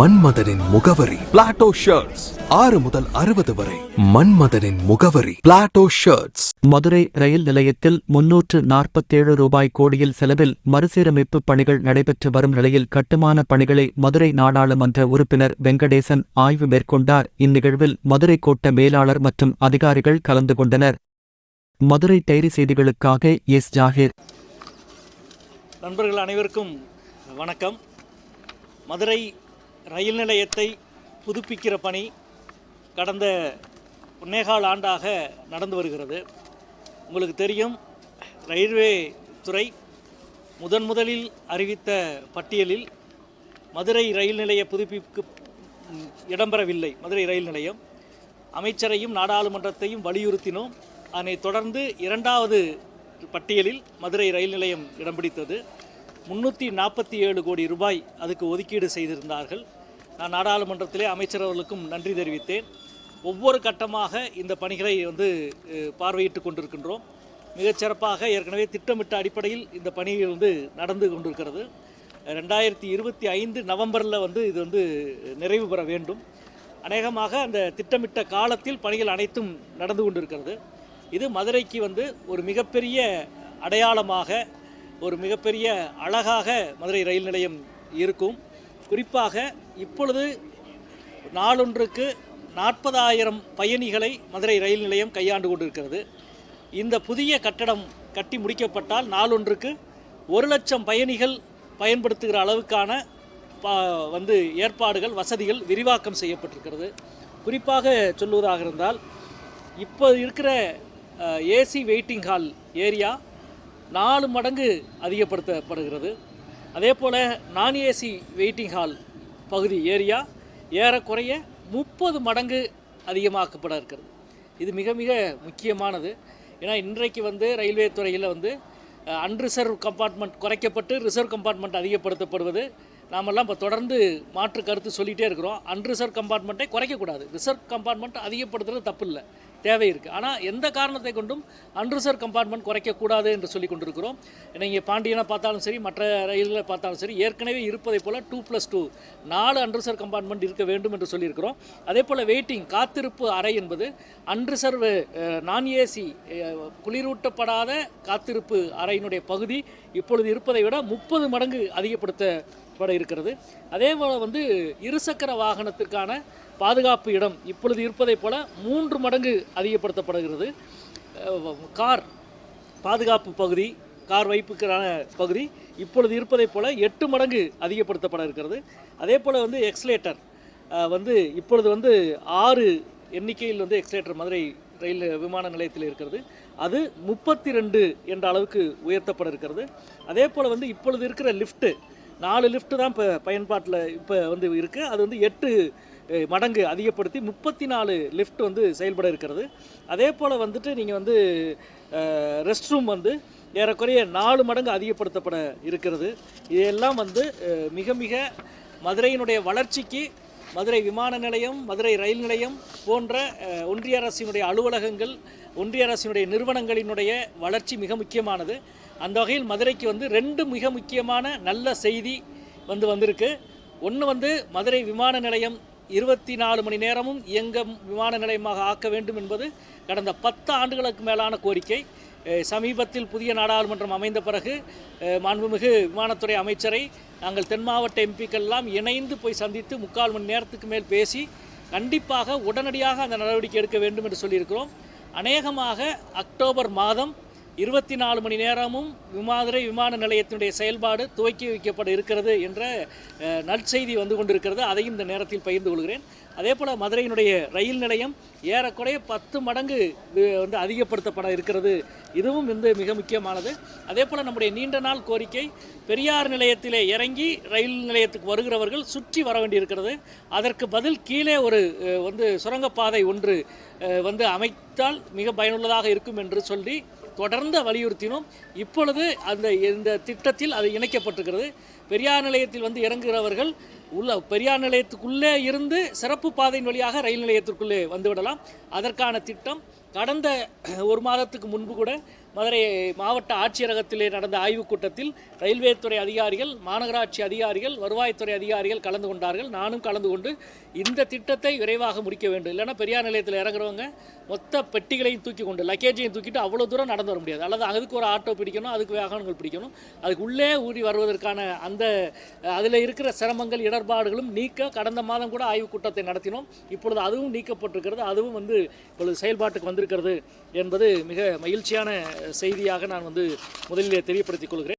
மன்மதனின் முகவரி. Plato shirts ஆறு முதல் அறுபது வரை. மன்மதனின் முகவரி. பிளாட்டோ ஷர்ட்ஸ் மதுரை ரயில் நிலையத்தில் முன்னூற்று நாற்பத்தேழு ரூபாய் கோடியில் செலவில் மறுசீரமைப்பு பணிகள் நடைபெற்று வரும் நிலையில் கட்டுமான பணிகளை மதுரை நாடாளுமன்ற உறுப்பினர் வெங்கடேசன் ஆய்வு மேற்கொண்டார். இந்நிகழ்வில் மதுரை கோட்ட மேலாளர் மற்றும் அதிகாரிகள் கலந்து கொண்டனர். மதுரை டைரி செய்திகளுக்காக எஸ் ஜாகிர். நண்பர்கள் அனைவருக்கும் வணக்கம். மதுரை ரயில் நிலையத்தை புதுப்பிக்கிற பணி கடந்த ஒன்னேகால் ஆண்டாக நடந்து வருகிறது. உங்களுக்கு தெரியும் ரயில்வே துறை முதன் முதலில் அறிவித்த பட்டியலில் மதுரை ரயில் நிலைய புதுப்பிப்பு இடம்பெறவில்லை. மதுரை ரயில் நிலையம். அமைச்சரையும் நாடாளுமன்றத்தையும் வலியுறுத்தினோம். அதனைத் தொடர்ந்து இரண்டாவது பட்டியலில் மதுரை ரயில் நிலையம் இடம் பிடித்தது. முன்னூற்றி நாற்பத்தி ஏழு கோடி ரூபாய் அதுக்கு ஒதுக்கீடு செய்திருந்தார்கள். நான் நாடாளுமன்றத்திலே அமைச்சரவர்களுக்கும் நன்றி தெரிவித்தேன். ஒவ்வொரு கட்டமாக இந்த பணிகளை வந்து பார்வையிட்டு கொண்டிருக்கின்றோம். மிகச்சிறப்பாக ஏற்கனவே திட்டமிட்ட அடிப்படையில் இந்த பணிகள் வந்து நடந்து கொண்டிருக்கிறது. ரெண்டாயிரத்தி இருபத்தி ஐந்து நவம்பரில் வந்து இது வந்து நிறைவு பெற வேண்டும். அநேகமாக அந்த திட்டமிட்ட காலத்தில் பணிகள் அனைத்தும் நடந்து கொண்டிருக்கிறது. இது மதுரைக்கு வந்து ஒரு மிகப்பெரிய அடையாளமாக ஒரு மிகப்பெரிய அழகாக மதுரை ரயில் நிலையம் இருக்கும். குறிப்பாக இப்பொழுது நாளொன்றுக்கு நாற்பதாயிரம் பயணிகளை மதுரை ரயில் நிலையம் கையாண்டு கொண்டிருக்கிறது. இந்த புதிய கட்டடம் கட்டி முடிக்கப்பட்டால் நாளொன்றுக்கு ஒரு லட்சம் பயணிகள் பயன்படுத்துகிற அளவுக்கான ப வந்து ஏற்பாடுகள் வசதிகள் விரிவாக்கம் செய்யப்பட்டிருக்கிறது. குறிப்பாக சொல்வதாக இருந்தால் இப்போ இருக்கிற ஏசி வெயிட்டிங் ஹால் ஏரியா நாலு மடங்கு அதிகப்படுத்தப்படுகிறது. அதே போல் நான் ஏசி வெயிட்டிங் ஹால் பகுதி ஏரியா ஏறக்குறைய முப்பது மடங்கு அதிகமாக்கப்பட இருக்கிறது. இது மிக மிக முக்கியமானது. ஏன்னா இன்றைக்கு வந்து ரயில்வே துறையில் வந்து அன்ரிசர்வ் கம்பார்ட்மெண்ட் குறைக்கப்பட்டு ரிசர்வ் கம்பார்ட்மெண்ட் அதிகப்படுத்தப்படுவது நாமெல்லாம் இப்போ தொடர்ந்து மாற்று கருத்து சொல்லிகிட்டே இருக்கிறோம். அன்ரிசர்வ் கம்பார்ட்மெண்ட்டை குறைக்கக்கூடாது. ரிசர்வ் கம்பார்ட்மெண்ட் அதிகப்படுத்துறது தப்பு இல்லை தேவை இருக்குது ஆனால் எந்த காரணத்தை கொண்டும் அன்ரிசர்வ் கம்பார்ட்மெண்ட் குறைக்கக்கூடாது என்று சொல்லி கொண்டிருக்கிறோம். நீங்கள் பாண்டியனை பார்த்தாலும் சரி மற்ற ரயில்களை பார்த்தாலும் சரி ஏற்கனவே இருப்பதை போல் டூ ப்ளஸ் டூ நாலு அன்ரிசர்வ் கம்பார்ட்மெண்ட் இருக்க வேண்டும் என்று சொல்லியிருக்கிறோம். அதே போல் வெயிட்டிங் காத்திருப்பு அறை என்பது அன்ரிசர்வ் நான் ஏசி குளிரூட்டப்படாத காத்திருப்பு அறையினுடைய பகுதி இப்பொழுது இருப்பதை விட முப்பது மடங்கு அதிகப்படுத்த உட்பட இருக்கிறது. அதே போல் வந்து இருசக்கர வாகனத்திற்கான பாதுகாப்பு இடம் இப்பொழுது இருப்பதைப் போல மூன்று மடங்கு அதிகப்படுத்தப்படுகிறது. கார் பாதுகாப்பு பகுதி கார் வைப்புக்கான பகுதி இப்பொழுது இருப்பதைப் போல எட்டு மடங்கு அதிகப்படுத்தப்பட இருக்கிறது. அதே போல் வந்து எக்ஸ்லேட்டர் வந்து இப்பொழுது வந்து ஆறு எண்ணிக்கையில் வந்து எக்ஸ்லேட்டர் மதுரை ரயில் விமான நிலையத்தில் இருக்கிறது. அது முப்பத்தி ரெண்டு என்ற அளவுக்கு உயர்த்தப்பட இருக்கிறது. அதே போல் வந்து இப்பொழுது இருக்கிற லிஃப்ட்டு நாலு லிஃப்ட் தான் இப்போ பயன்பாட்டில் இப்போ வந்து இருக்குது அது வந்து எட்டு மடங்கு அதிகப்படுத்தி முப்பத்தி நாலு லிஃப்ட் வந்து செயல்பட இருக்கிறது. அதே போல் வந்துட்டு நீங்கள் வந்து ரெஸ்ட் ரூம் வந்து ஏறக்குறைய நாலு மடங்கு அதிகப்படுத்தப்பட இருக்கிறது. இதெல்லாம் வந்து மிக மிக மதுரையினுடைய வளர்ச்சிக்கு மதுரை விமான நிலையம் மதுரை ரயில் நிலையம் போன்ற ஒன்றிய அரசினுடைய அலுவலகங்கள் ஒன்றிய அரசினுடைய நிறுவனங்களினுடைய வளர்ச்சி மிக முக்கியமானது. அந்த வகையில் மதுரைக்கு வந்து ரெண்டு மிக முக்கியமான நல்ல செய்தி வந்து வந்திருக்கு. ஒன்று வந்து மதுரை விமான நிலையம் இருபத்தி நாலு மணி நேரமும் இயங்க விமான நிலையமாக ஆக்க வேண்டும் என்பது கடந்த பத்து ஆண்டுகளுக்கு மேலான கோரிக்கை. சமீபத்தில் புதிய நாடாளுமன்றம் அமைந்த பிறகு மாண்புமிகு விமானத்துறை அமைச்சரை நாங்கள் தென் மாவட்ட எம்பிக்கள்லாம் இணைந்து போய் சந்தித்து முக்கால் மணி நேரத்துக்கு மேல் பேசி கண்டிப்பாக உடனடியாக அந்த நடவடிக்கை எடுக்க வேண்டும் என்று சொல்லியிருக்கிறோம். அநேகமாக அக்டோபர் மாதம் இருபத்தி நாலு மணி நேரமும் விமாதுரை விமான நிலையத்தினுடைய செயல்பாடு துவக்கி வைக்கப்பட இருக்கிறது என்ற நற்செய்தி வந்து கொண்டிருக்கிறது. அதையும் இந்த நேரத்தில் பகிர்ந்து கொள்கிறேன். அதே போல் மதுரையினுடைய ரயில் நிலையம் ஏறக்குறைய பத்து மடங்கு வந்து அதிகப்படுத்தப்பட இருக்கிறது. இதுவும் வந்து மிக முக்கியமானது. அதே போல் நம்முடைய நீண்ட நாள் கோரிக்கை பெரியார் நிலையத்திலே இறங்கி ரயில் நிலையத்துக்கு வருகிறவர்கள் சுற்றி வர வேண்டியிருக்கிறது. அதற்கு பதில் கீழே ஒரு வந்து சுரங்கப்பாதை ஒன்று வந்து அமைத்தால் மிக பயனுள்ளதாக இருக்கும் என்று சொல்லி தொடர்ந்து வலியுறுத்தினோம். இப்பொழுது அந்த இந்த திட்டத்தில் அது இணைக்கப்பட்டிருக்கிறது. பெரியார் நிலையத்தில் வந்து இறங்குகிறவர்கள் உள்ள பெரியார் நிலையத்துக்குள்ளே இருந்து சிறப்பு பாதையின் வழியாக ரயில் நிலையத்திற்குள்ளே வந்துவிடலாம் அதற்கான திட்டம் கடந்த ஒரு மாதத்துக்கு முன்பு கூட மதுரை மாவட்ட ஆட்சியரகத்திலே நடந்த ஆய்வுக் கூட்டத்தில் ரயில்வே துறை அதிகாரிகள் மாநகராட்சி அதிகாரிகள் வருவாய்த்துறை அதிகாரிகள் கலந்து கொண்டார்கள். நானும் கலந்து கொண்டு இந்த திட்டத்தை விரைவாக முடிக்க வேண்டும். இல்லைன்னா பெரியார் நிலையத்தில் இறங்குறவங்க மொத்த பெட்டிகளையும் தூக்கி கொண்டு லக்கேஜையும் தூக்கிட்டு அவ்வளோ தூரம் நடந்து வர முடியாது. அல்லது அதுக்கு ஒரு ஆட்டோ பிடிக்கணும் அதுக்கு வாகனங்கள் பிடிக்கணும். அதுக்கு உள்ளே ஊறி வருவதற்கான அந்த அதில் இருக்கிற சிரமங்கள் இடர்பாடுகளும் நீக்க கடந்த மாதம் கூட ஆய்வுக் கூட்டத்தை நடத்தினோம். இப்பொழுது அதுவும் நீக்கப்பட்டிருக்கிறது. அதுவும் வந்து இப்பொழுது செயல்பாட்டுக்கு வந்திருக்கிறது என்பது மிக மகிழ்ச்சியான செய்தியாக நான் வந்து முதலில் தெரியப்படுத்திக் கொள்கிறேன்